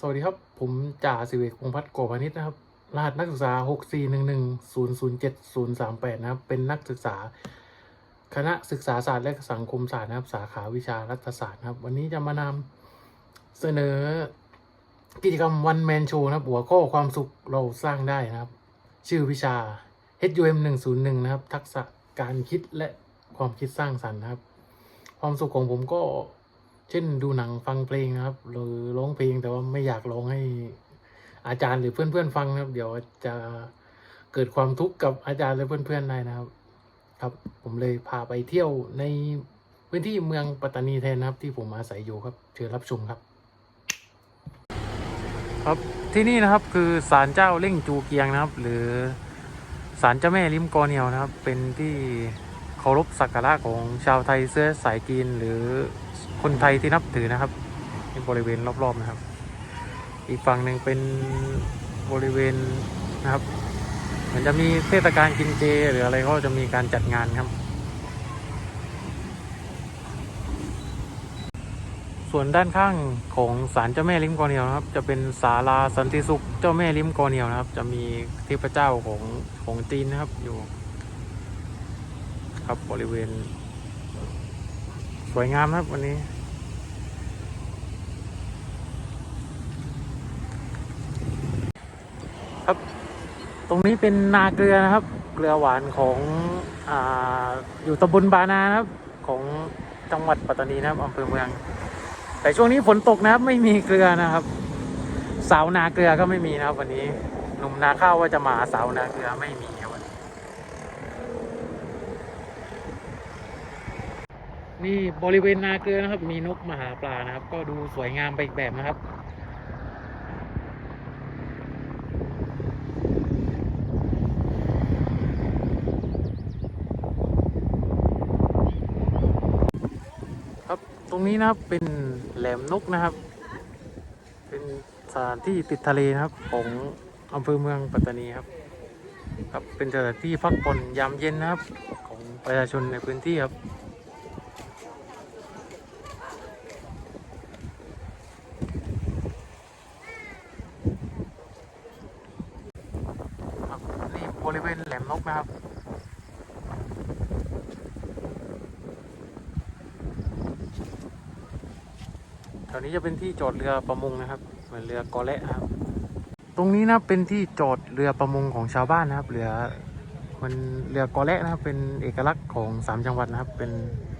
สวัสดีครับ ผมจ่าสิเวกพงพัฒน์โกพานิชนะครับ รหัสนักศึกษา 6 4 1 1 0 0 7 0 3 8 นะครับ เป็นนักศึกษา คณะศึกษาศาสตร์และสังคมศาสตร์นะครับ สาขาวิชารัฐศาสตร์นะครับ วันนี้จะมานำเสนอกิจกรรมวันแมนโชว์นะครับ หัวข้อความสุขเราสร้างได้นะครับ ชื่อวิชา HUM 101นะครับ ทักษะการคิดและความคิดสร้างสรรค์นะครับ ความสุขของผมก็ เช่นดูหนังฟังเพลงนะครับ หรือร้องเพลงแต่ว่าไม่อยากร้องให้อาจารย์หรือเพื่อนๆฟังนะครับ เดี๋ยวจะเกิดความทุกข์กับอาจารย์และเพื่อนๆได้นะครับ ครับ ผมเลยพาไปเที่ยวในพื้นที่เมืองปัตตานีแทนนะครับ ที่ผมอาศัยอยู่ครับเชิญรับชมครับ ครับที่นี่นะครับคือศาลเจ้าเล่งจูเกียงนะครับ หรือศาลเจ้าแม่ลิมกอเนียวนะครับ เป็นที่เคารพสักการะของชาวไทยเสื้อสายจีนหรือ คนไทยที่นับถือนะครับในบริเวณรอบๆนะครับ อีกฝั่งหนึ่งเป็นบริเวณนะครับเหมือนจะมีเทศกาลกินเจ หรืออะไรก็จะมีการจัดงานครับ ส่วนด้านข้างของศาลเจ้าแม่ลิมกอเนียวนะครับ จะเป็นศาลาสันติสุขเจ้าแม่ลิมกอเนียวนะครับ จะมีเทพเจ้าของของจีนนะครับอยู่ครับบริเวณ สวยงามครับวันนี้ ครับ ตรงนี้เป็นนาเกลือนะครับ เกลือหวานของอ่าอยู่ตำบลบานานะครับของจังหวัดปัตตานีนะครับอำเภอเมือง แต่ช่วงนี้ฝนตกนะครับไม่มีเกลือนะครับ สาวนาเกลือก็ไม่มีนะครับวันนี้หนุ่มนาข้าวว่าจะมาสาวนาเกลือไม่มีวันนี้นี่บริเวณนาเกลือนะครับ มีนกมาหาปลานะครับ ก็ดูสวยงามไปอีกแบบนะครับ ตรงนี้นะครับเป็นแหลมนกนะครับ เป็นสถานที่ติดทะเลนะครับของอำเภอเมืองปัตตานีครับครับเป็นสถานที่พักผ่อนยามเย็นนะครับ ของประชาชนในพื้นที่ครับครับนี่บริเวณแหลมนกนะครับ วนี้จะเป็นที่จอดเรือประมงนะครับ เหมือนเรือกอแระครับ ตรงนี้นะเป็นที่จอดเรือประมงของชาวบ้านนะครับ เรือมันเรือกอแระนะครับ เป็นเอกลักษณ์ของสามจังหวัดนะครับ เป็น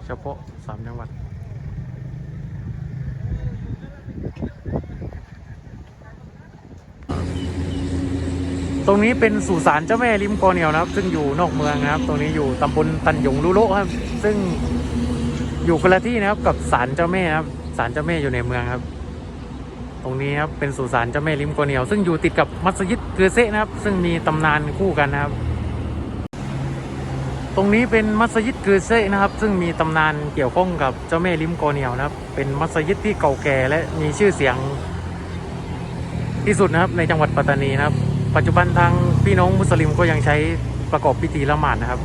เฉพาะสามจังหวัดตรงนี้เป็นสุสานเจ้าแม่ริมกอเหนียวนะครับ ซึ่งอยู่นอกเมืองนะครับ ตรงนี้อยู่ตำบลตันหยงลุโลครับ ซึ่งอยู่คนละที่นะครับกับศาลเจ้าแม่ครับ ศาลเจ้าแม่อยู่ในเมืองครับ ตรงนี้ครับเป็นสุสานเจ้าแม่ริมกอเหนียว ซึ่งอยู่ติดกับมัสยิดเกือเซะนะครับ ซึ่งมีตำนานคู่กันนะครับ ตรงนี้เป็นมัสยิดเกือเซะนะครับ ซึ่งมีตำนานเกี่ยวข้องกับเจ้าแม่ริมกอเหนียวนะครับ เป็นมัสยิดที่เก่าแก่และมีชื่อเสียงที่สุดนะครับในจังหวัดปัตตานีนะครับ ปัจจุบันทางพี่น้องมุสลิมก็ยังใช้ประกอบพิธีละหมาดนะครับ